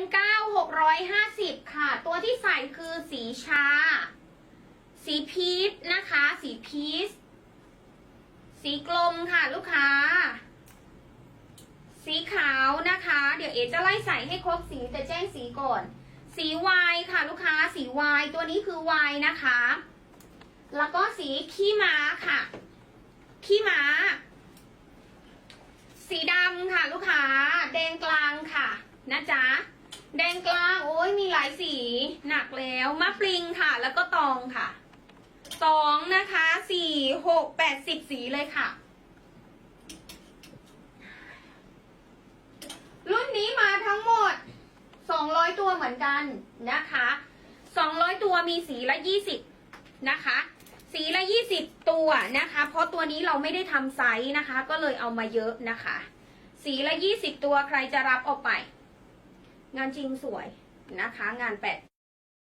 M9 650 ค่ะ ตัวที่ใส่คือสีชา สีพีชนะคะ สีพีชสีกลมค่ะลูกค้า สีขาวนะคะ เดี๋ยวเอจะไล่ใส่ให้ครบสีแต่แจ้งสีก่อน สีวายค่ะลูกค้า สีวายตัวนี้คือวายนะคะ แล้วก็สีขี้ม้าค่ะ ขี้ม้า สีดำค่ะลูกค้า แดงกลางค่ะ นะจ๊ะ แดงกลางโอ้ยมีหลายสี หนักแล้วมะปริงค่ะ แล้วก็ตองค่ะสองนะคะสี่หกแปดสิบสีเลยค่ะ รุ่นนี้มาทั้งหมด200ตัวเหมือนกันนะคะ200ตัวมีสีละ20นะคะ สีละ20ตัวนะคะ เพราะตัวนี้เราไม่ได้ทำไซส์นะคะ ก็เลยเอามาเยอะนะคะ สีละ20ตัวใครจะรับออกไป งานจริงสวยนะคะ งานแปด